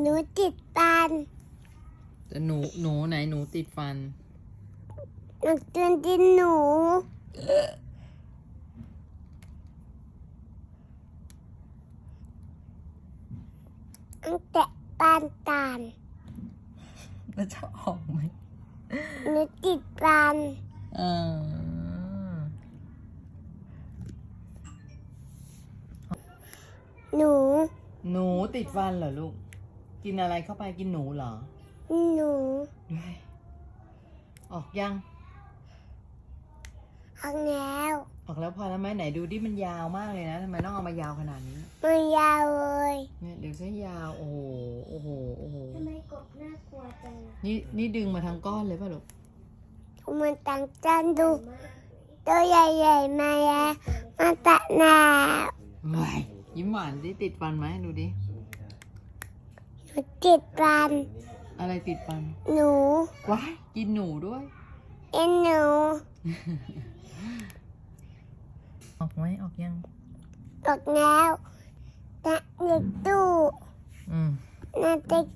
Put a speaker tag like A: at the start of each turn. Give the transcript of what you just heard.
A: หนูติดปัน
B: แต่หนูหนูไหนหนูติดฟัน
A: หนูตุนดินหนู อังแตะปานตาล
B: แล้วจะออกไหม
A: หนูติดปัน
B: เออ
A: หนู
B: หนูติดฟันเหรอลูก กินอะไรเข้าไปกินหนูเหรอ
A: หนู
B: เฮ้ยออกยัง
A: อังแล้ว
B: ออกแล้วพอแล้วไหมไหนดูดิมันยาวมากเลยนะทำไมต้องเอามายาวขนาดนี้
A: มันยาวเลย
B: เนี่ยเดี๋ยวใช้ยาวโอ้โหโอ้โหโอ้โห
A: ทำไมกบน่ากลัวจัง
B: นี่นี่ดึงมาทั้งก้อนเลยป่ะลูก
A: มันตั้งจันดูตัวใหญ่ๆมาแล้วมาตะหนา
B: เฮ้ยยิ้มหวานดิติดฟันไหมดูดิ
A: หนู ติดปัน
B: อะไรติดฟัน
A: หนู
B: ว้ายกินหนูด้วย
A: เอ็นหนู
B: ออกไหมออกยัง
A: ตกแล้วตะเด็กตู้
B: อืม
A: นาเด็กตู้หนู